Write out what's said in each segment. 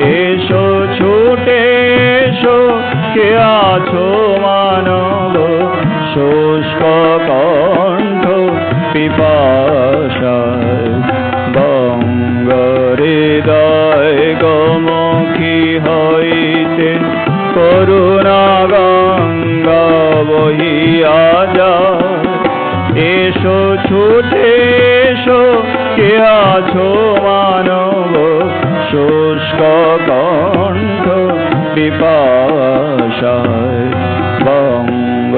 এসো, ছুটে এসো, কে আছো মানব? শুষ্ক কণ্ঠ, পিপাসায় বঙ্গ হৃদয় গমুখী হইতে করুণা গঙ্গা বহিয়া যা এসো, ছোটে এসো, কে আছো শুষ্ক কণ্ঠ পিপাসায় বঙ্গ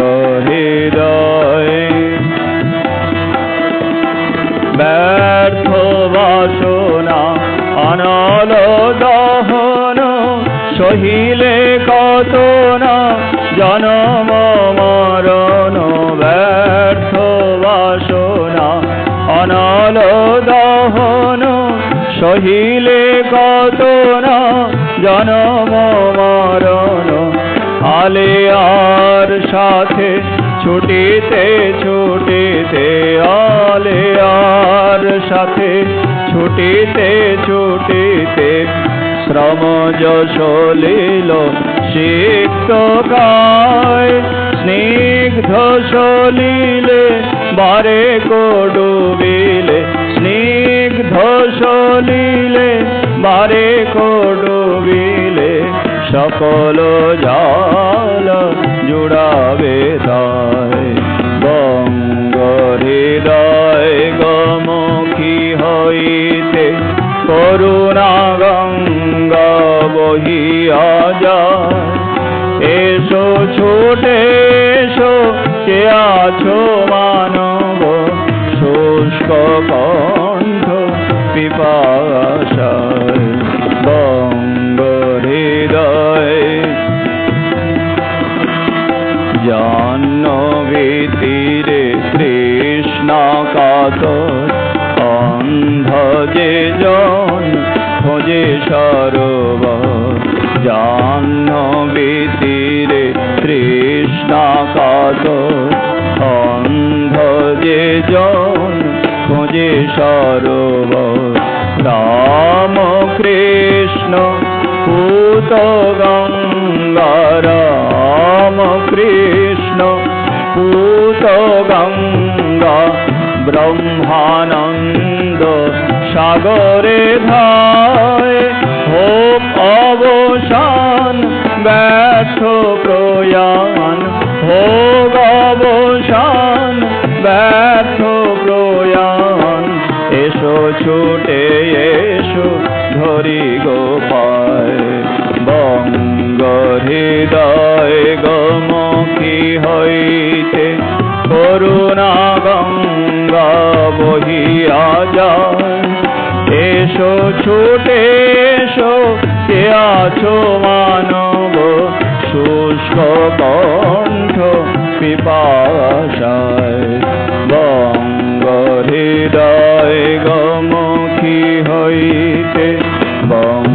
হৃদয় ব্যর্থ বাসনা, অনল দহন, সহিলে কত না জনম মরণ, ব্যর্থ বাসনা, অনল দহন, সহিলে মরণ। আলেয়ার সাথে ছুটিতে ছুটিতে, আলেয়ার সাথে ছুটিতে ছুটিতে শ্রম যশ লীল, সিক্ত কায় স্নিগ্ধ সলিলে, বারে স্নিগ্ধ সলিলে, বারে সকল জাল জুড়াবে তাই। বঙ্গ করুণা গঙ্গা বহিয়া যায়। এসো, ছোটে এসো কে আছো মানব, শুষ্ক জাহ্নবীতীরে কৃষ্ণ কাতর অন্ধ যে জন খোঁজে সরোবর জাহ্নবীতীরে কৃষ্ণ কাতর অন্ধ যে জন খোঁজে সরোবর রাম কৃষ্ণ পুত গঙ্গা, রাম কৃষ্ণ পুত গঙ্গা ব্রহ্মানন্দ, সাগরে ধায় হোক অবসান, ব্যর্থ প্রয়াণ হোক অবসান, ব্যর্থ প্রয়াণ। এসো, ছুটে এসো, ধরি গোপায় বঙ্গ হৃদয় গমুখী হইতে করুণা গঙ্গা বহিয়া যায়। এসো, ছুটে এসো, কে আছো মানব? শুষ্ক কণ্ঠ পিপাসায়, বঙ্গ হৃদয় গমুখী হইতে, বঙ্গ